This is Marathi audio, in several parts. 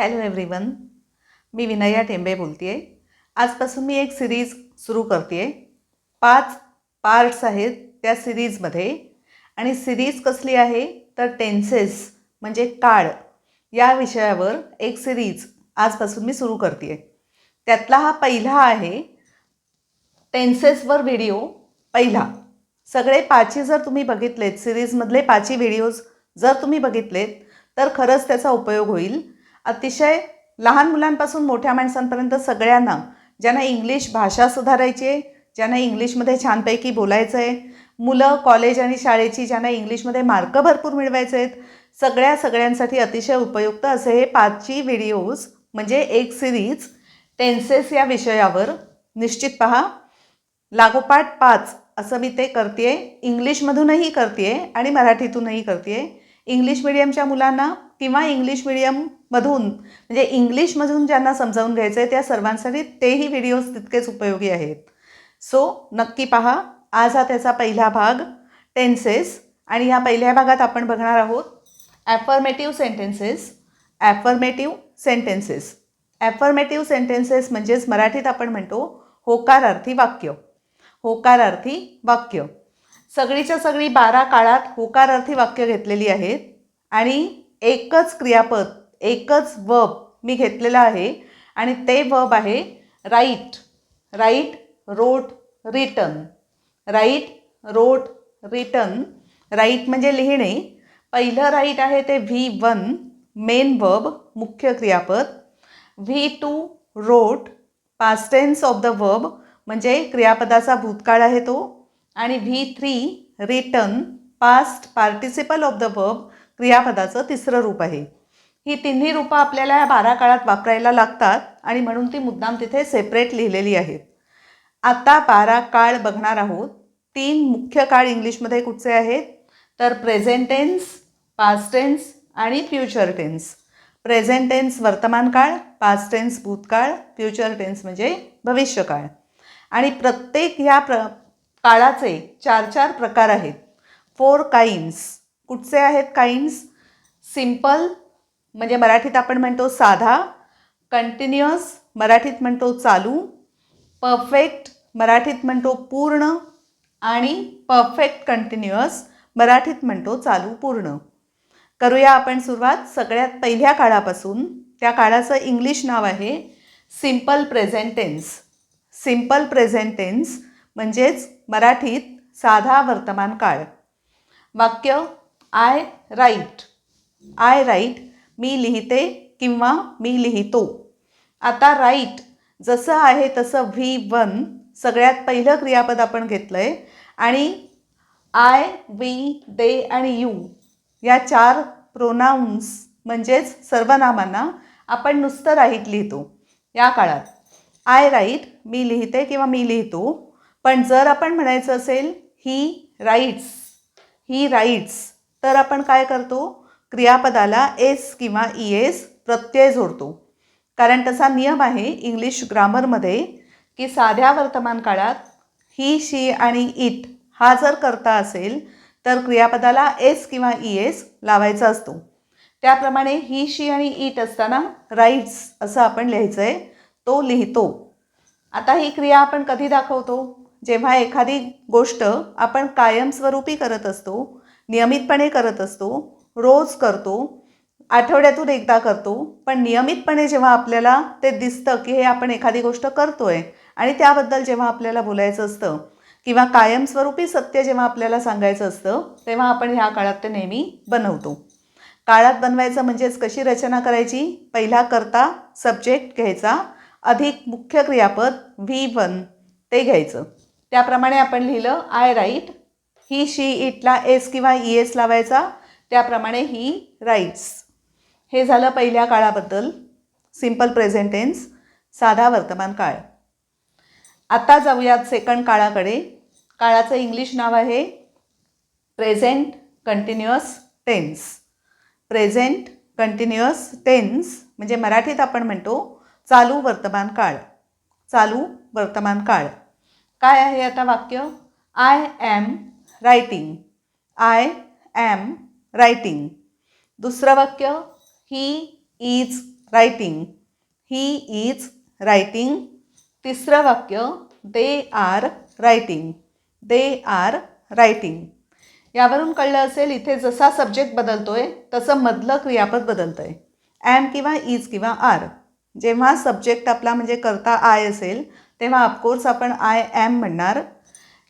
हॅलो एव्हरीवन मी विनया टेंबे बोलते आहे आजपासून मी एक सिरीज सुरू करते आहे पाच पार्ट्स आहेत त्या सिरीजमध्ये आणि सिरीज कसली आहे? तर टेन्सेस म्हणजे काळ. या विषयावर एक सिरीज आजपासून मी सुरू करते आहे त्यातला हा पहिला आहे. टेन्सेसवर व्हिडिओ पहिला. सगळे पाची जर तुम्ही बघितलेत सिरीजमधले पाची व्हिडिओज जर तुम्ही बघितलेत तर खरंच त्याचा उपयोग होईल. अतिशय लहान मुलांपासून मोठ्या माणसांपर्यंत सगळ्यांना ज्यांना इंग्लिश भाषा सुधारायची आहे ज्यांना इंग्लिशमध्ये छानपैकी बोलायचं आहे मुलं कॉलेज आणि शाळेची ज्यांना इंग्लिशमध्ये मार्क भरपूर मिळवायचे आहेत सगळ्या सगळ्यांसाठी अतिशय उपयुक्त असे हे पाचची व्हिडिओज म्हणजे एक सिरीज टेन्सेस या विषयावर निश्चित पहा. लागोपाठ पाच असं मी ते करते इंग्लिशमधूनही करते आणि मराठीतूनही करते इंग्लिश मिडियमच्या मुलांना किंवा इंग्लिश मिडियममधून म्हणजे इंग्लिशमधून ज्यांना समजावून घ्यायचं आहे त्या सर्वांसाठी तेही व्हिडिओज तितकेच उपयोगी आहेत. सो नक्की पहा आज हा त्याचा पहिला भाग टेन्सेस आणि ह्या पहिल्या भागात आपण बघणार आहोत affirmative sentences affirmative sentences affirmative sentences म्हणजेच मराठीत आपण म्हणतो होकारार्थी वाक्य. होकारार्थी वाक्य. सगळीच्या सगळी बारा काळात होकारार्थी वाक्य घेतलेली आहेत आणि एकच क्रियापद एकच वब मी घेतलेलं आहे आणि ते वब आहे write write wrote written write wrote written write म्हणजे लिहिणे. पहिलं राईट आहे ते व्ही वन मेन वब मुख्य क्रियापद. V two wrote past tense of the verb म्हणजे क्रियापदाचा भूतकाळ आहे तो. आणि V three written past participle of the verb क्रियापदाचं तिसरं रूप आहे. ही तिन्ही रूपं आपल्याला या बारा काळात वापरायला लागतात आणि म्हणून ती मुद्दाम तिथे सेपरेट लिहिलेली आहेत. आता बारा काळ बघणार आहोत. तीन मुख्य काळ इंग्लिशमध्ये कुठचे आहेत? तर प्रेझेंट टेन्स पास्ट टेन्स आणि फ्युचर टेन्स प्रेझेंट टेन्स वर्तमान काळ पास्ट टेन्स भूतकाळ फ्युचर टेन्स म्हणजे भविष्यकाळ. आणि प्रत्येक ह्या प्र काळाचे चार चार प्रकार आहेत. फोर काइन्स कुठचे आहेत काइन्स सिंपल म्हणजे मराठीत आपण म्हणतो साधा. कंटिन्युअस मराठीत म्हणतो चालू. परफेक्ट मराठीत म्हणतो पूर्ण. आणि परफेक्ट कंटिन्युअस मराठीत म्हणतो चालू पूर्ण. करूया आपण सुरुवात सगळ्यात पहिल्या काळापासून. त्या काळाचं इंग्लिश नाव आहे. सिंपल प्रेझेंटेन्स सिंपल प्रेझेंटेन्स म्हणजेच मराठीत साधा वर्तमान काळ. वाक्य आय राईट. आय राईट मी लिहिते किंवा मी लिहितो. आता राईट जसं आहे तसं व्ही वन सगळ्यात पहिलं क्रियापद आपण घेतलं आहे आणि आय वी दे आणि यू या चार प्रोनाउन्स म्हणजेच सर्वनामांना आपण नुसतं राईट लिहितो या काळात. आय राईट मी लिहिते किंवा मी लिहितो पण जर आपण म्हणायचं असेल ही राईट्स ही राईट्स तर आपण काय करतो? क्रियापदाला एस किंवा ई एस प्रत्यय जोडतो. कारण तसा नियम आहे इंग्लिश ग्रामरमध्ये की साध्या वर्तमान काळात ही शी आणि इट हा जर करता असेल तर क्रियापदाला एस किंवा ई एस लावायचा असतो. त्याप्रमाणे ही शी आणि इट असताना राईट्स असं आपण लिहायचं आहे तो लिहितो. आता ही क्रिया आपण कधी दाखवतो? जेव्हा एखादी गोष्ट आपण कायमस्वरूपी करत असतो नियमितपणे करत असतो रोज करतो आठवड्यातून एकदा करतो पण नियमितपणे जेव्हा आपल्याला ते दिसतं की हे आपण एखादी गोष्ट करतोय आणि त्याबद्दल जेव्हा आपल्याला बोलायचं असतं किंवा कायमस्वरूपी सत्य जेव्हा आपल्याला सांगायचं असतं तेव्हा आपण ह्या काळात ते नेहमी बनवतो. काळात बनवायचं म्हणजेच कशी रचना करायची? पहिला करता सब्जेक्ट घ्यायचा अधिक मुख्य क्रियापद व्ही वन ते घ्यायचं. त्याप्रमाणे आपण लिहिलं आय राईट ही शी इटला एस किंवा ई एस लावायचा त्याप्रमाणे ही राईट्स हे झालं पहिल्या काळाबद्दल सिंपल प्रेझेंटेन्स साधा वर्तमान काळ. आता जाऊयात सेकंड काळाकडे. काळाचं इंग्लिश नाव आहे present continuous tense present continuous tense म्हणजे मराठीत आपण म्हणतो चालू वर्तमान काळ. चालू वर्तमान काळ. काय आहे आता वाक्य? I am writing I am writing दुसरं वाक्य? He is writing he is writing तिसरं वाक्य? They are writing they are writing यावरून कळलं असेल इथे जसा सब्जेक्ट बदलतो आहे तसं मधलं क्रियापद बदलतं आहे ॲम किंवा इज किंवा आर जेव्हा सब्जेक्ट आपला म्हणजे करता आय असेल तेव्हा ऑफकोर्स आपण आय ॲम म्हणणार.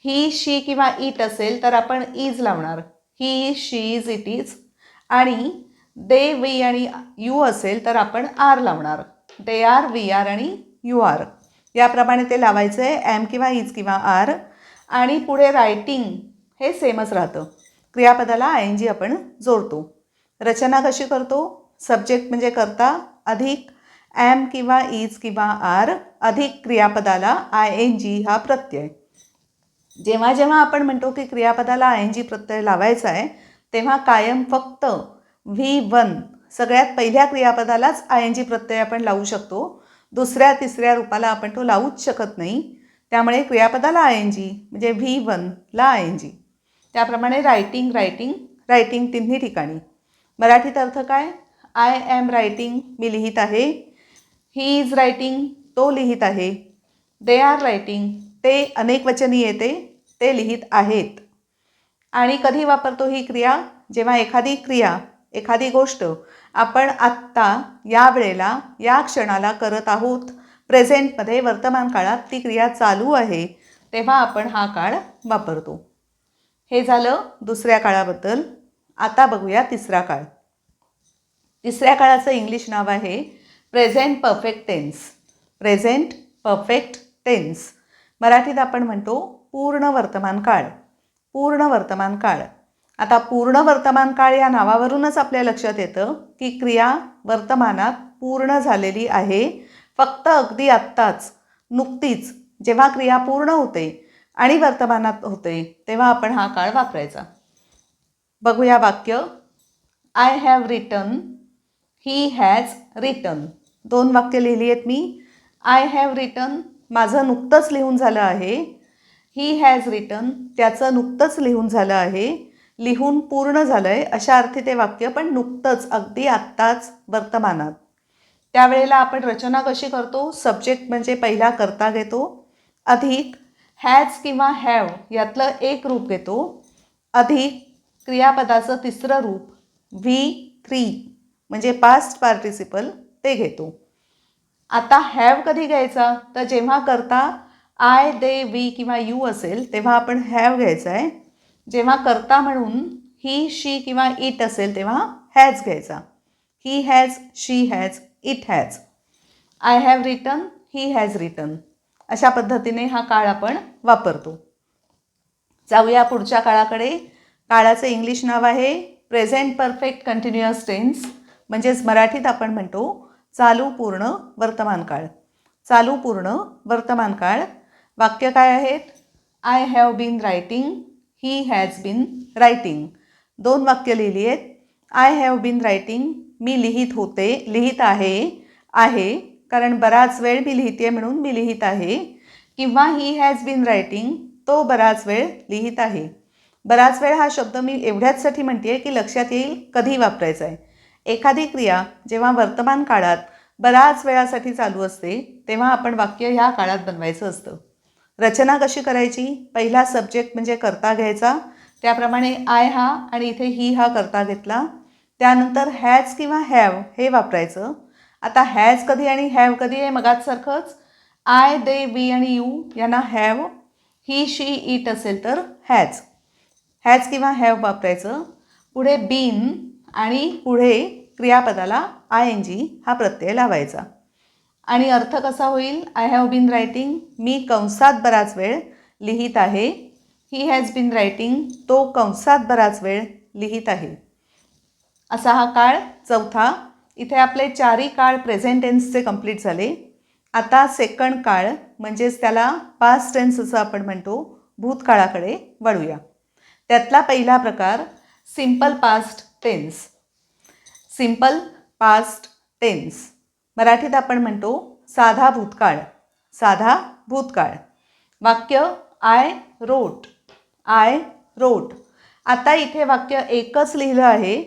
ही शी किंवा इट असेल तर आपण इज लावणार. He she is it is आणि दे वी आणि यू असेल तर आपण आर लावणार. दे आर वी आर आणि यू आर याप्रमाणे ते लावायचं आहे ॲम किंवा इज किंवा आर आणि पुढे रायटिंग हे सेमच राहतं. क्रियापदाला आय एन जी आपण जोडतो. रचना कशी करतो? सब्जेक्ट म्हणजे करता अधिक ॲम किंवा इज किंवा आर अधिक क्रियापदाला आय एन जी हा प्रत्यय. जेव्हा जेव्हा आपण म्हणतो की क्रियापदाला आय एन जी प्रत्यय लावायचा आहे तेव्हा कायम फक्त व्ही वन सगळ्यात पहिल्या क्रियापदालाच आय एन जी प्रत्यय आपण लावू शकतो. दुसऱ्या तिसऱ्या रूपाला आपण तो लावूच शकत नाही. त्यामुळे क्रियापदाला आय एन जी म्हणजे व्ही वनला आय एन जी. त्याप्रमाणे रायटिंग रायटिंग रायटिंग तिन्ही ठिकाणी. मराठीत अर्थ काय? आय ॲम रायटिंग मी लिहित आहे. He is writing. तो लिहित आहे. दे आर रायटिंग ते अनेक वचनी येते ते लिहित आहेत. आणि कधी वापरतो ही क्रिया? जेव्हा एखादी क्रिया एखादी गोष्ट आपण आत्ता या वेळेला या क्षणाला करत आहोत प्रेझेंटमध्ये वर्तमान काळात ती क्रिया चालू आहे तेव्हा आपण हा काळ वापरतो. हे झालं दुसऱ्या काळाबद्दल. आता बघूया तिसरा काळ. तिसऱ्या काळाचं इंग्लिश नाव आहे present perfect tense. Present perfect tense. मराठीत आपण म्हणतो पूर्ण वर्तमान काळ. पूर्ण वर्तमान काळ. आता पूर्ण वर्तमान काळ या नावावरूनच आपल्या लक्षात येतं की क्रिया वर्तमानात पूर्ण झालेली आहे. फक्त अगदी आत्ताच नुकतीच जेव्हा क्रिया पूर्ण होते आणि वर्तमानात होते तेव्हा आपण हा काळ वापरायचा. बघूया वाक्य. I have written he has written दोन वाक्य लिहिली आहेत मी. आय हॅव रिटन माझं नुकतंच लिहून झालं आहे. ही हॅज रिटन त्याचं नुकतंच लिहून झालं आहे. लिहून पूर्ण झालं आहे अशा अर्थी ते वाक्य पण नुकतंच अगदी आत्ताच वर्तमानात. त्यावेळेला आपण रचना कशी करतो? सब्जेक्ट म्हणजे पहिला करता घेतो. अधिक हॅज किंवा हॅव यातलं एक रूप घेतो. अधिक क्रियापदाचं तिसरं रूप व्ही थ्री म्हणजे पास्ट पार्टिसिपल ते घेतो. आता हॅव कधी घ्यायचा? तर जेव्हा करता आय दे वी किंवा यू असेल तेव्हा आपण हॅव घ्यायचा आहे. जेव्हा करता म्हणून ही शी किंवा इट असेल तेव्हा हॅज घ्यायचा. He has she has it has I have written he has written अशा पद्धतीने हा काळ आपण वापरतो. जाऊया पुढच्या काळाकडे. काळाचं इंग्लिश नाव आहे प्रेझेंट परफेक्ट कंटिन्युअस टेन्स म्हणजेच मराठीत आपण म्हणतो चालू पूर्ण वर्तमान काळ. चालू पूर्ण वर्तमान काळ. वाक्य काय आहेत? I have been writing he has been writing दोन वाक्य लिहिली आहेत. आय हॅव बीन रायटिंग मी लिहित होते लिहित आहे आहे कारण बराच वेळ मी लिहिते म्हणून मी लिहित आहे. किंवा ही हॅज बीन रायटिंग तो बराच वेळ लिहित आहे. बराच वेळ हा शब्द मी एवढ्याचसाठी म्हणते की लक्षात येईल कधी वापरायचा आहे. एखादी क्रिया जेव्हा वर्तमान काळात बऱ्याच वेळासाठी चालू असते तेव्हा आपण वाक्य ह्या काळात बनवायचं असतं. रचना कशी करायची? पहिला सब्जेक्ट म्हणजे करता घ्यायचा. त्याप्रमाणे आय हा आणि इथे ही हा करता घेतला. त्यानंतर हॅज किंवा हॅव हे वापरायचं. आता हॅज कधी आणि हॅव कधी आहे मगाचसारखंच आय दे वी आणि यू यांना हॅव ही शी इट असेल तर हॅज हॅज किंवा हॅव वापरायचं. पुढे बीन आणि पुढे क्रियापदाला आय एन जी हा प्रत्यय लावायचा. आणि अर्थ कसा होईल? आय हॅव बीन रायटिंग मी कंसात बराच वेळ लिहित आहे. ही हॅज बीन रायटिंग तो कंसात बराच वेळ लिहित आहे. असा हा काळ चौथा. इथे आपले चारही काळ प्रेझेंट टेन्सचे कंप्लीट झाले. आता सेकंड काळ म्हणजेच त्याला पास्ट टेन्स असं आपण म्हणतो भूतकाळाकडे वळूया. त्यातला पहिला प्रकार simple past tense simple past tense मराठीत आपण म्हणतो साधा भूतकाळ. साधा भूतकाळ. वाक्य आय रोट आय रोट आता इथे वाक्य एकच लिहिलं आहे.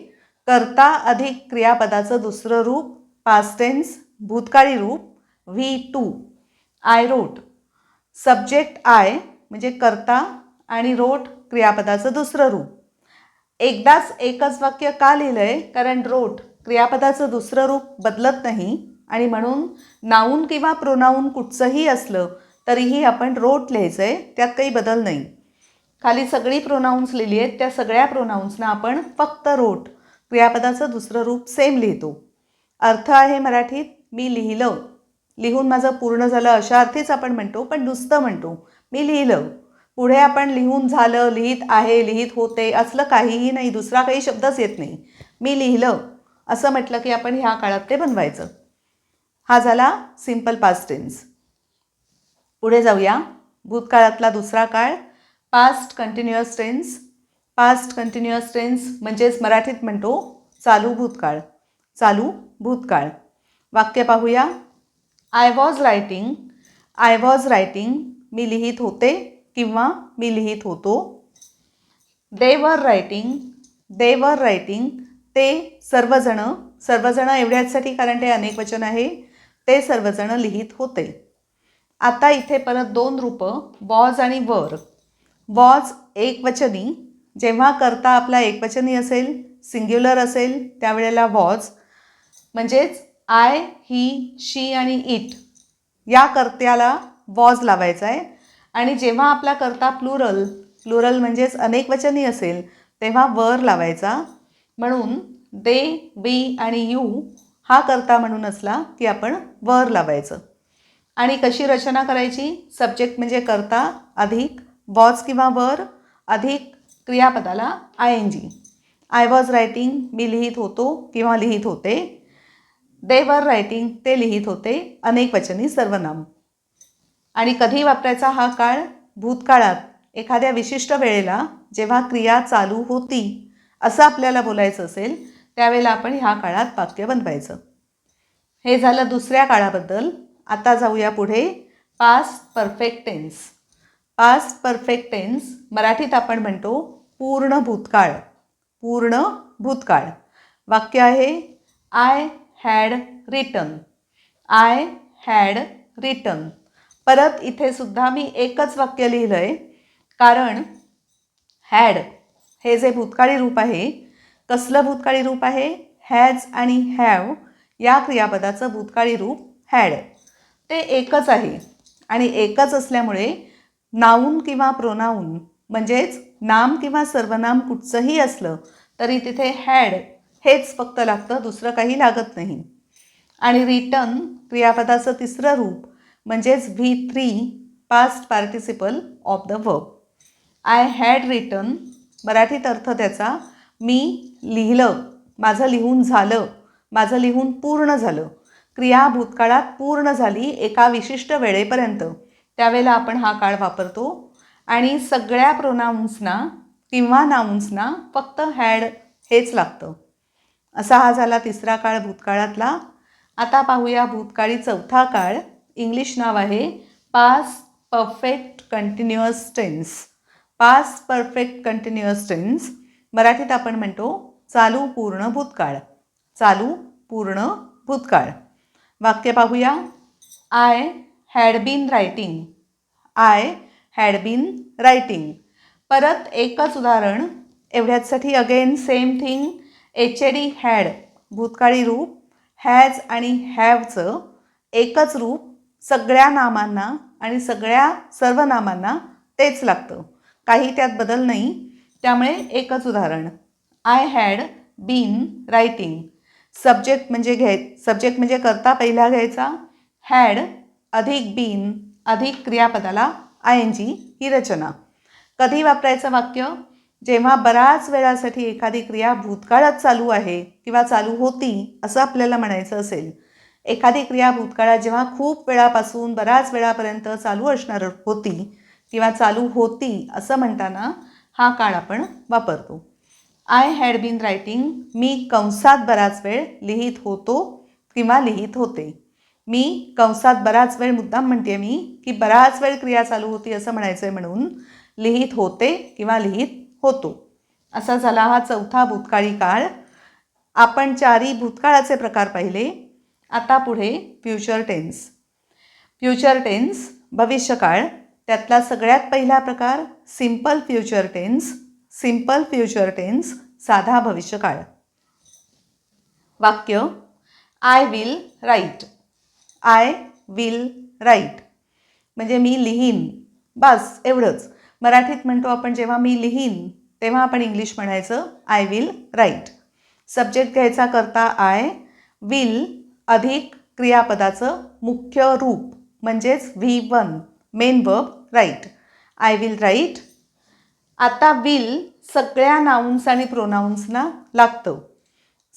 कर्ता अधिक क्रियापदाचं दुसरं रूप पास्ट टेन्स भूतकाळी रूप V two I wrote subject I म्हणजे कर्ता आणि रोट क्रियापदाचं दुसरं रूप. एकदाच एकच वाक्य का लिहिलं आहे कारण रोट क्रियापदाचं दुसरं रूप बदलत नाही. आणि म्हणून नाऊन किंवा प्रोनाऊन कुठचंही असलं तरीही आपण रोट लिहायचं आहे त्यात काही बदल नाही. खाली सगळी प्रोनाऊन्स लिहिली आहेत त्या सगळ्या प्रोनाऊन्सना आपण फक्त रोट क्रियापदाचं दुसरं रूप सेम लिहितो. अर्थ आहे मराठीत मी लिहिलं. लिहून माझं पूर्ण झालं अशा अर्थीच आपण म्हणतो पण नुसतं म्हणतो मी लिहिलं. पुढे आपण लिहून झालं लिहित आहे लिहित होते असलं काहीही नाही दुसरा काही शब्दच येत नाही. मी लिहिलं असं म्हटलं की आपण ह्या काळात ते बनवायचं. हा झाला सिंपल पास्ट टेन्स पुढे जाऊया. भूतकाळातला दुसरा काळ past continuous tense past continuous tense म्हणजेच मराठीत म्हणतो चालू भूतकाळ. चालू भूतकाळ. वाक्य पाहूया. I was writing I was writing मी लिहित होते किंवा मी लिहित होतो. देवर रायटिंग देवर रायटिंग ते सर्वजणं सर्वजणं एवढ्याचसाठी कारण ते अनेक वचन आहे. ते सर्वजणं लिहित होते. आता इथे परत दोन रूपं वॉज आणि वर वॉज एकवचनी. जेव्हा करता आपला एकवचनी असेल सिंग्युलर असेल त्यावेळेला वॉज म्हणजेच आय ही शी आणि इट या कर्त्याला वॉज लावायचा आहे. आणि जेव्हा आपला करता प्लुरल प्लुरल म्हणजेच अनेकवचनी असेल तेव्हा वर लावायचा. म्हणून दे वी आणि यू हा करता म्हणून असला की आपण वर लावायचं. आणि कशी रचना करायची? सब्जेक्ट म्हणजे करता अधिक वॉज किंवा वर अधिक क्रियापदाला I N G I was writing मी लिहित होतो किंवा लिहित होते. दे वर रायटिंग ते लिहित होते. अनेक वचनी सर्वनाम. आणि कधी वापरायचा हा काळ भूतकाळात एखाद्या विशिष्ट वेळेला जेव्हा क्रिया चालू होती असं आपल्याला बोलायचं असेल त्यावेळेला आपण ह्या काळात वाक्य बनवायचं. हे झालं दुसऱ्या काळाबद्दल. आता जाऊया पुढे. Past perfect tense past perfect tense मराठीत आपण म्हणतो पूर्ण भूतकाळ. पूर्ण भूतकाळ. वाक्य आहे I had written I had written परत इथे सुद्धा मी एकच वाक्य लिहिलं आहे कारण हॅड हे जे भूतकाळी रूप आहे कसलं भूतकाळी रूप आहे? हॅज आणि हॅव या क्रियापदाचं भूतकाळी रूप हॅड ते एकच आहे आणि एकच असल्यामुळे नाऊन किंवा प्रोनाऊन म्हणजेच नाम किंवा सर्वनाम कुठचंही असलं तरी तिथे हॅड हेच फक्त लागतं दुसरं काही लागत नाही. आणि रिटर्न क्रियापदाचं तिसरं रूप म्हणजेच V three past participle of the work I had return मराठीत अर्थ त्याचा मी लिहिलं माझं लिहून झालं माझं लिहून पूर्ण झालं. क्रिया भूतकाळात पूर्ण झाली एका विशिष्ट वेळेपर्यंत. त्यावेळेला आपण हा काळ वापरतो. आणि सगळ्या प्रोनाऊन्सना किंवा नाऊन्सना फक्त हॅड हेच लागतं. असा हा झाला तिसरा काळ भूतकाळातला. आता पाहूया भूतकाळी चौथा काळ. इंग्लिश नाव आहे past perfect continuous tense past perfect continuous tense मराठीत आपण म्हणतो चालू पूर्ण भूतकाळ. चालू पूर्ण भूतकाळ. वाक्य पाहूया. I had been writing I had been writing परत एकच उदाहरण. एवढ्याचसाठी again same thing H A D had भूतकाळी रूप हॅज आणि हॅवचं एकच रूप सगळ्या नामांना आणि सगळ्या सर्व नामांना तेच लागतं. काही त्यात बदल नाही. त्यामुळे एकच उदाहरण. I had been writing subject म्हणजे घ्याय सब्जेक्ट म्हणजे करता पहिला घ्यायचा. हॅड अधिक बीन अधिक क्रियापदाला आय एन जी ही रचना. कधी वापरायचं वाक्य? जेव्हा बऱ्याच वेळासाठी एखादी क्रिया भूतकाळात चालू आहे किंवा चालू होती असं आपल्याला म्हणायचं असेल. एखादी क्रिया भूतकाळात जेव्हा खूप वेळापासून बऱ्याच वेळापर्यंत चालू असणार होती किंवा चालू होती असं म्हणताना हा काळ आपण वापरतो. आय हॅड बीन रायटिंग मी कंसात बराच वेळ लिहित होतो किंवा लिहित होते. मी कंसात बराच वेळ मुद्दाम म्हणते मी की बराच वेळ क्रिया चालू होती असं म्हणायचं आहे म्हणून लिहित होते किंवा लिहित होतो. असा झाला हा चौथा भूतकाळी काळ. आपण चारी भूतकाळाचे प्रकार पाहिले. आता पुढे फ्युचर टेन्स फ्युचर टेन्स भविष्यकाळ त्यातला सगळ्यात पहिला प्रकार simple future tense simple future tense साधा भविष्यकाळ. वाक्य I will write I will write म्हणजे मी लिहीन. बस एवढंच. मराठीत म्हणतो आपण जेव्हा मी लिहीन तेव्हा आपण इंग्लिश म्हणायचं आय विल राईट सब्जेक्ट घ्यायचा करता आय विल अधिक क्रियापदाचं मुख्य रूप म्हणजेच V one main verb write I will write आता विल सगळ्या नाउन्स आणि प्रोनाऊन्सना लागतं.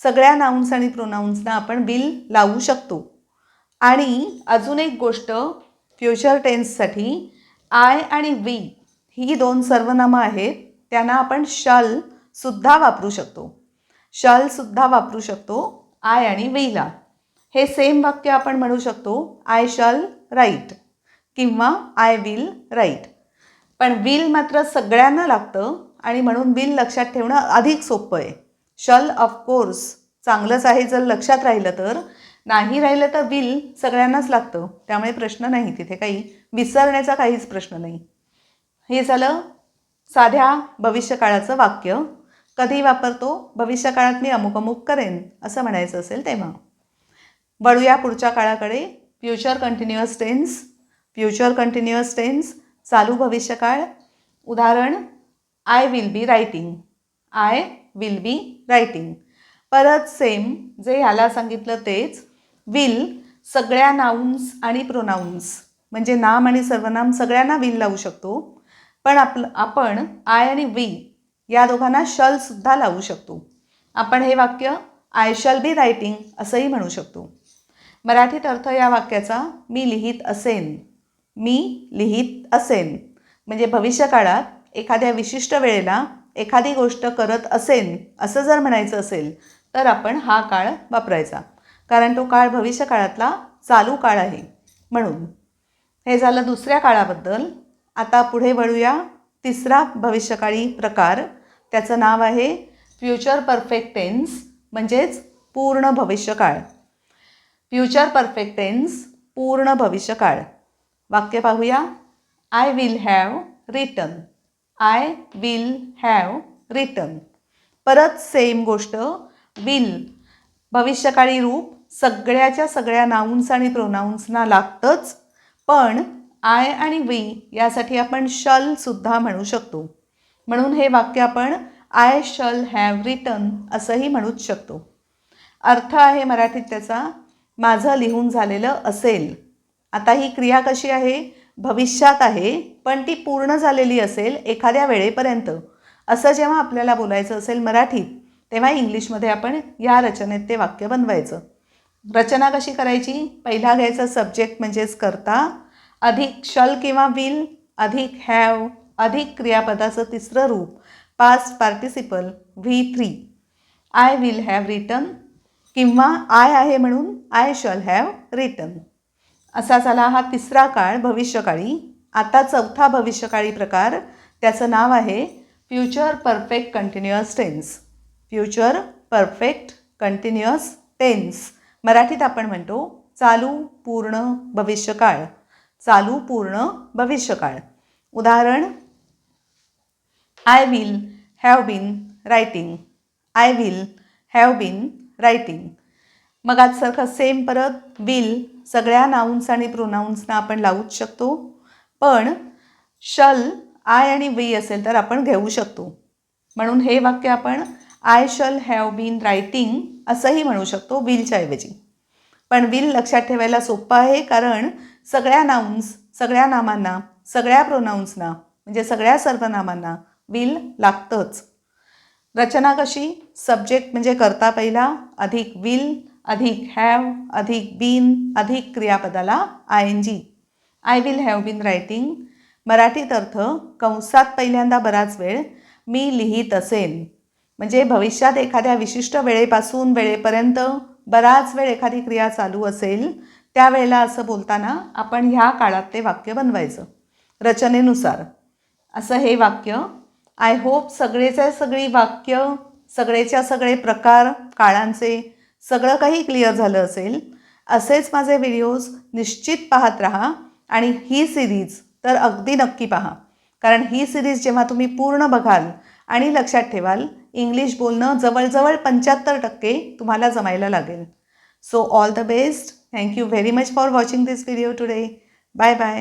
सगळ्या नाउन्स आणि प्रोनाऊन्सना आपण विल लावू शकतो. आणि अजून एक गोष्ट फ्युचर टेन्ससाठी आय आणि वी ही दोन सर्वनामं आहेत त्यांना आपण शल सुद्धा वापरू शकतो. शलसुद्धा वापरू शकतो आय आणि वीला हे सेम वाक्य आपण म्हणू शकतो आय शल राईट किंवा आय विल राईट पण विल मात्र सगळ्यांना लागतं आणि म्हणून विल लक्षात ठेवणं अधिक सोपं आहे. शल ऑफकोर्स चांगलंच आहे जर लक्षात राहिलं तर. नाही राहिलं तर विल सगळ्यांनाच लागतं. त्यामुळे प्रश्न नाही तिथे काही विसरण्याचा काहीच प्रश्न नाही. हे झालं साध्या भविष्यकाळाचं वाक्य. कधी वापरतो? भविष्यकाळात मी अमुक अमुक करेन असं म्हणायचं असेल तेव्हा. वळूया पुढच्या काळाकडे. Future continuous tense future continuous tense चालू भविष्यकाळ. उदाहरण I will be writing I will be writing परत सेम जे ह्याला सांगितलं तेच. विल सगळ्या नाउन्स आणि प्रोनाउन्स म्हणजे नाम आणि सर्वनाम सगळ्यांना विल लावू शकतो. पण आपलं आपण आय आणि वी या दोघांना शलसुद्धा लावू शकतो. आपण हे वाक्य आय शल बी रायटिंग असंही म्हणू शकतो. मराठीत अर्थ या वाक्याचा मी लिहित असेन. मी लिहित असेन. म्हणजे भविष्यकाळात एखाद्या विशिष्ट वेळेला एखादी गोष्ट करत असेन असं जर म्हणायचं असेल तर आपण हा काळ वापरायचा. कारण तो काळ भविष्यकाळातला चालू काळ आहे. म्हणून हे झालं दुसऱ्या काळाबद्दल. आता पुढे वळूया. तिसरा भविष्यकाळी प्रकार. त्याचं नाव आहे फ्युचर परफेक्ट टेन्स म्हणजेच पूर्ण भविष्यकाळ. फ्युचर परफेक्ट टेन्स पूर्ण भविष्यकाळ. वाक्य पाहूया. I will have written I will have written परत सेम गोष्ट. विल भविष्यकाळी रूप सगळ्याच्या सगळ्या नाउन्स आणि प्रोनाउन्सना लागतंच. पण आय आणि वी यासाठी आपण शलसुद्धा म्हणू शकतो. म्हणून हे वाक्य आपण आय शल हॅव रिटन असंही म्हणूच शकतो. अर्थ आहे मराठीत त्याचा. माझं लिहून झालेलं असेल. आता ही क्रिया कशी आहे? भविष्यात आहे पण ती पूर्ण झालेली असेल एखाद्या वेळेपर्यंत. असं जेव्हा आपल्याला बोलायचं असेल मराठीत तेव्हा इंग्लिशमध्ये आपण या रचनेत ते वाक्य बनवायचं. रचना कशी करायची? पहिला घ्यायचा सब्जेक्ट म्हणजेच करता अधिक शल किंवा विल अधिक हॅव अधिक क्रियापदाचं तिसरं रूप past participle V three I will have return किंवा आय आहे म्हणून आय शल हॅव रिटन. असा झाला हा तिसरा काळ भविष्यकाळी. आता चौथा भविष्यकाळी प्रकार त्याचं नाव आहे future perfect continuous tense. Future perfect continuous tense. मराठीत आपण म्हणतो चालू पूर्ण भविष्यकाळ. चालू पूर्ण भविष्यकाळ. उदाहरण I will have been writing I will have been writing मग आजसारखं सेम परत विल सगळ्या नाउन्स आणि प्रोनाऊन्सना आपण लावूच शकतो. पण शल आय आणि वी असेल तर आपण घेऊ शकतो. म्हणून हे वाक्य आपण I shall have been writing असंही म्हणू शकतो विलच्या ऐवजी. पण विल लक्षात ठेवायला सोपं आहे कारण सगळ्या नाउन्स सगळ्या नामांना सगळ्या प्रोनाऊन्सना म्हणजे सगळ्या सर्वनामांना विल लागतंच. रचना कशी? सब्जेक्ट म्हणजे करता पहिला अधिक विल अधिक हॅव अधिक बीन अधिक क्रियापदाला I N G I will have been writing मराठीत अर्थ कंसात पहिल्यांदा बराच वेळ मी लिहित असेन म्हणजे भविष्यात एखाद्या विशिष्ट वेळेपासून वेळेपर्यंत बराच वेळ एखादी क्रिया चालू असेल त्यावेळेला असं बोलताना आपण ह्या काळात ते वाक्य बनवायचं. रचनेनुसार. असं हे वाक्य आय होप सगळेच्या सगळी वाक्य सगळेच्या सगळे प्रकार काळांचे सगळं काही क्लिअर झालं असेल असेच माझे व्हिडिओज निश्चित पाहत राहा आणि ही सिरीज तर अगदी नक्की पहा. कारण ही सिरीज जेव्हा तुम्ही पूर्ण बघाल आणि लक्षात ठेवाल इंग्लिश बोलणं जवळजवळ पंच्याहत्तर टक्के तुम्हाला जमायला लागेल. So all the best thank you very much for watching this video today bye bye